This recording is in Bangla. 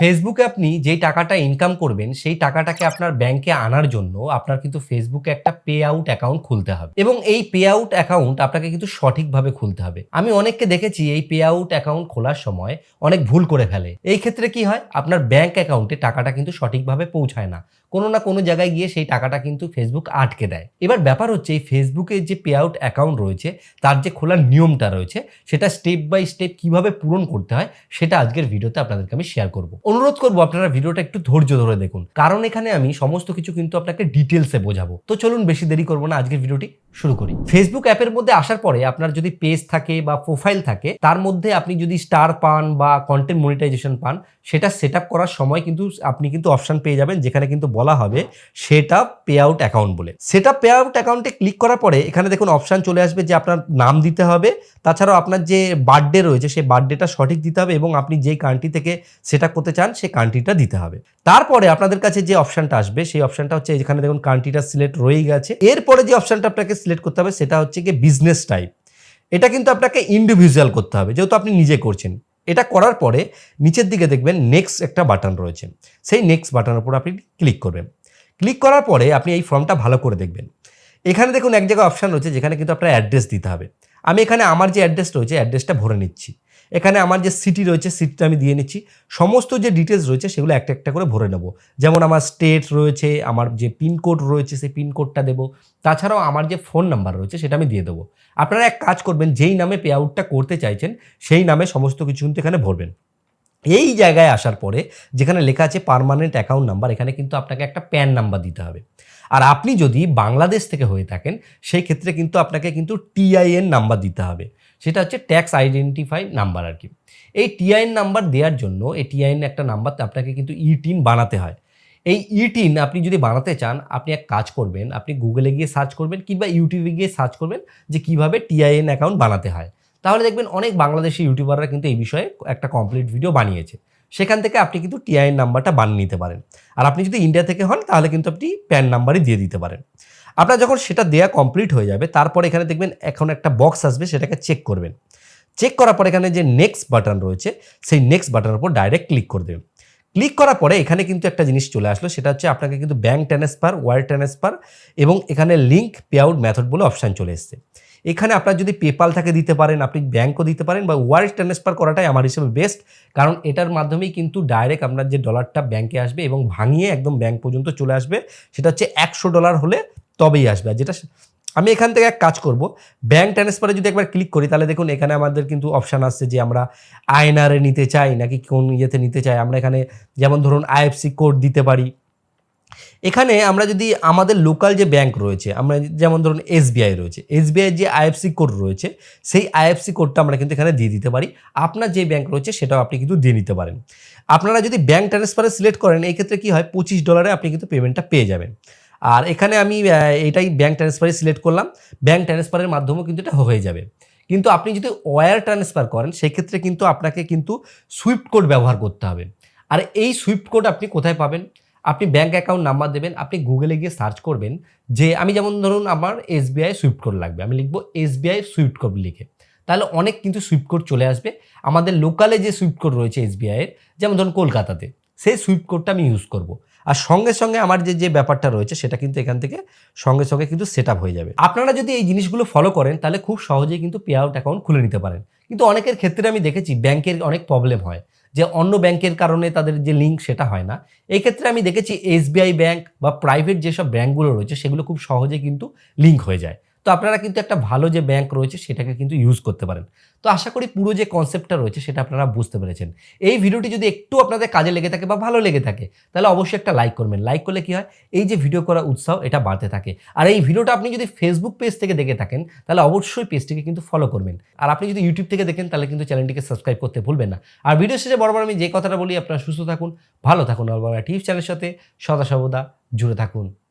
ফেসবুকে আপনি যেই টাকাটা ইনকাম করবেন, সেই টাকাটাকে আপনার ব্যাংকে আনার জন্য আপনার কিন্তু ফেসবুকে একটা পে আউট অ্যাকাউন্ট খুলতে হবে। এবং এই পে আউট অ্যাকাউন্ট আপনাকে কিন্তু সঠিকভাবে খুলতে হবে। আমি অনেককে দেখেছি এই পে আউট অ্যাকাউন্ট খোলার সময় অনেক ভুল করে ফেলে। এই ক্ষেত্রে কি হয়? আপনার ব্যাংক অ্যাকাউন্টে টাকাটা কিন্তু সঠিকভাবে পৌঁছায় না। কোনো না কোনো জায়গায় গিয়ে সেই টাকাটা কিন্তু ফেসবুক আটকে দেয়। এবার ব্যাপার হচ্ছে, এই ফেসবুকের যে পে আউট অ্যাকাউন্ট রয়েছে, তার যে খোলার নিয়মটা রয়েছে, সেটা স্টেপ বাই স্টেপ কীভাবে পূরণ করতে হয়, সেটা আজকের ভিডিওতে আপনাদেরকে আমি শেয়ার করব। অনুরোধ করব আপনারা ভিডিওটা একটু ধৈর্য ধরে দেখুন। কারণ এখানে আমি সমস্ত কিছু কিন্তু আপনাকে ডিটেলসে বোঝাবো। তো চলুন বেশি দেরি করব না, আজকের ভিডিওটি শুরু করি। ফেসবুক অ্যাপের মধ্যে আসার পরে আপনার যদি পেজ থাকে বা প্রোফাইল থাকে, তার মধ্যে আপনি যদি স্টার পান বা কন্টেন্ট মনিটাইজেশন পান, সেটা সেট করার সময় কিন্তু আপনি কিন্তু অপশান পেয়ে যাবেন, যেখানে কিন্তু বলা হবে সেট পে আউট অ্যাকাউন্ট বলে। সেট পে আউট অ্যাকাউন্টে ক্লিক করার পরে এখানে দেখুন অপশান চলে আসবে যে আপনার নাম দিতে হবে। তাছাড়াও আপনার যে বার্থডে রয়েছে সেই বার্থডেটা সঠিক দিতে হবে এবং আপনি যেই কান্ট্রি থেকে সেট করতে চান সেই কান্ট্রিটা দিতে হবে। তারপরে আপনাদের কাছে যে অপশনটা আসবে, সেই অপশনটা হচ্ছে এখানে দেখুন কান্ট্রিটা সিলেক্ট রয়েই গেছে। এরপরে যে অপশনটা আপনাকে সিলেক্ট করতে হবে, সেটা হচ্ছে কি বিজনেস টাইপ এটা কিন্তু আপনাকে ইন্ডিভিজুয়াল করতে হবে, যেহেতু আপনি নিজে করছেন। এটা করার পরে নিচের দিকে দেখবেন নেক্সট একটা বাটন রয়েছে। সেই নেক্সট বাটনের উপর আপনি ক্লিক করবেন। ক্লিক করার পরে আপনি এই ফর্মটা ভালো করে দেখবেন। এখানে দেখুন এক জায়গায় অপশান রয়েছে, যেখানে কিন্তু আপনার অ্যাড্রেস দিতে হবে। আমি এখানে আমার যে অ্যাড্রেস রয়েছে অ্যাড্রেসটা ভরে নিচ্ছি। এখানে আমার যে সিটি রয়েছে সিটিটা আমি দিয়ে নিচ্ছি। সমস্ত যে ডিটেলস রয়েছে, সেগুলো একটা একটা করে ভরে নেব। যেমন আমার স্টেট রয়েছে, আমার যে পিনকোড রয়েছে, সেই পিনকোডটা দেবো। তাছাড়াও আমার যে ফোন নাম্বার রয়েছে, সেটা আমি দিয়ে দেবো। আপনারা এক কাজ করবেন, যেই নামে পে আউটটা করতে চাইছেন, সেই নামে সমস্ত কিছু কিন্তু এখানে ভরবেন। এই জায়গায় আসার পরে, যেখানে লেখা আছে পার্মানেন্ট অ্যাকাউন্ট নাম্বার এখানে কিন্তু আপনাকে একটা প্যান নাম্বার দিতে হবে। আর আপনি যদি বাংলাদেশ থেকে হয়ে থাকেন, সেই ক্ষেত্রে কিন্তু আপনাকে কিন্তু টিআইএন নাম্বার দিতে হবে। সেটা হচ্ছে ট্যাক্স আইডেন্টিফাই নাম্বার আর কি। এই টিআইএন নাম্বার দেওয়ার জন্য এই টিআইএন একটা নাম্বার আপনাকে কিন্তু ইটিন বানাতে হয়। এই ইটিন আপনি যদি বানাতে চান, আপনি এক কাজ করবেন, আপনি গুগলে গিয়ে সার্চ করবেন কিংবা ইউটিউবে গিয়ে সার্চ করবেন যে কীভাবে টিআইএন অ্যাকাউন্ট বানাতে হয়। তাহলে দেখবেন অনেক বাংলাদেশি ইউটিউবাররা কিন্তু এই বিষয়ে একটা কমপ্লিট ভিডিও বানিয়েছে। সেখান থেকে আপনি কিন্তু টিআইএন নাম্বারটা বানিয়ে নিতে পারেন। আর আপনি যদি ইন্ডিয়া থেকে হন, তাহলে কিন্তু আপনি প্যান নাম্বারই দিয়ে দিতে পারেন। আপনার যখন সেটা দেয়া কমপ্লিট হয়ে যাবে, তারপর এখানে দেখবেন এখন একটা বক্স আসবে, সেটাকে চেক করবেন। চেক করার পর এখানে যে নেক্সট বাটন রয়েছে, সেই নেক্সট বাটনের উপর ডাইরেক্ট ক্লিক করে দেবেন। ক্লিক করার পরে এখানে কিন্তু একটা জিনিস চলে আসলো, সেটা হচ্ছে আপনাকে কিন্তু ব্যাঙ্ক ট্রান্সফার ওয়ার ট্রান্সফার এবং এখানে লিঙ্ক পে আউট মেথড বলে অপশান চলে এসছে। এখানে আপনার যদি পেপাল থাকে দিতে পারেন, আপনি ব্যাঙ্কও দিতে পারেন বা ওয়ার ট্রান্সফার করাটাই আমার হিসেবে বেস্ট কারণ এটার মাধ্যমেই কিন্তু ডাইরেক্ট আপনার যে ডলারটা ব্যাঙ্কে আসবে এবং ভাঙিয়ে একদম ব্যাঙ্ক পর্যন্ত চলে আসবে। সেটা হচ্ছে একশো ডলার হলে তবেই আসবে। আর যেটা আমি এখান থেকে এক কাজ করব। ব্যাঙ্ক ট্রান্সফারে যদি একবার ক্লিক করি, তাহলে দেখুন এখানে আমাদের কিন্তু অপশান আসছে যে আমরা আইএনআরে নিতে চাই, নাকি কোন ইয়েতে নিতে চাই। আমরা এখানে যেমন ধরুন আইএফসি কোড দিতে পারি। এখানে আমরা যদি আমাদের লোকাল যে ব্যাংক রয়েছে, আমরা যেমন ধরুন এসবিআই রয়েছে এসবিআই যে আইএফসি কোড রয়েছে, সেই আইএফসি কোডটা আমরা কিন্তু এখানে দিয়ে দিতে পারি। আপনার যে ব্যাংক রয়েছে, সেটাও আপনি কিন্তু দিয়ে নিতে পারেন। আপনারা যদি ব্যাংক ট্রান্সফারে সিলেক্ট করেন, এই ক্ষেত্রে কী হয়, পঁচিশ ডলারে আপনি কিন্তু পেমেন্টটা পেয়ে যাবেন। আর এখানে আমি এটাই ব্যাংক ট্রান্সফারে সিলেক্ট করলাম। ব্যাংক ট্রান্সফারের মাধ্যমেও কিন্তু এটা হয়ে যাবে। কিন্তু আপনি যদি ওয়্যার ট্রান্সফার করেন, সেক্ষেত্রে কিন্তু আপনাকে কিন্তু সুইফট কোড ব্যবহার করতে হবে। আর এই সুইফট কোড আপনি কোথায় পাবেন? আপনি ব্যাঙ্ক অ্যাকাউন্ট নাম্বার দেবেন, আপনি গুগলে গিয়ে সার্চ করবেন যে, আমি যেমন ধরুন আমার এসবিআই সুইফট কোড লাগবে, আমি লিখব এসবিআই সুইফট কোড লিখে। তাহলে অনেক কিন্তু সুইফট কোড চলে আসবে। আমাদের লোকালে যে সুইফট কোড রয়েছে এসবিআইয়ের যেমন ধরুন কলকাতাতে, সেই সুইফট কোডটা আমি ইউজ করব। আর সঙ্গে সঙ্গে আমার যে যে ব্যাপারটা রয়েছে, সেটা কিন্তু এখান থেকে সঙ্গে সঙ্গে কিন্তু সেট হয়ে যাবে। আপনারা যদি এই জিনিসগুলো ফলো করেন, তাহলে খুব সহজেই কিন্তু পে আউট অ্যাকাউন্ট খুলে নিতে পারেন। কিন্তু অনেকের ক্ষেত্রে আমি দেখেছি ব্যাংকের অনেক প্রবলেম হয়। যে অন্য ব্যাংকের কারণে তাদের যে লিঙ্ক সেটা হয় না। এই ক্ষেত্রে আমি দেখেছি এসবিআই ব্যাংক বা প্রাইভেট যেসব ব্যাংকগুলো রয়েছে, সেগুলো খুব সহজে কিন্তু লিঙ্ক হয়ে যায়। তো আপনারা কিন্তু একটা ভালো যে ব্যাংক রয়েছে সেটাকে কিন্তু ইউজ করতে পারেন। তো আশা করি পুরো যে কনসেপ্টটা রয়েছে সেটা আপনারা বুঝতে পেরেছেন। এই ভিডিওটি যদি একটু আপনাদের কাজে লেগে থাকে বা ভালো লেগে থাকে, তাহলে অবশ্যই একটা লাইক করবেন। লাইক করলে কি হয়? এই যে ভিডিও করার উৎসাহ এটা বাড়তে থাকে। আর এই ভিডিওটা আপনি যদি ফেসবুক পেজ থেকে দেখে থাকেন, তাহলে অবশ্যই পেজটিকে কিন্তু ফলো করবেন। আর আপনি যদি ইউটিউব থেকে দেখেন, তাহলে কিন্তু চ্যানেলটিকে সাবস্ক্রাইব করতে ভুলবেন না। আর ভিডিও শেষে বরাবর আমি যে কথাটা বলি, আপনারা সুস্থ থাকুন, ভালো থাকুন। আর টিভি চ্যানেলের সাথে সদা সর্বদা জুড়ে থাকুন।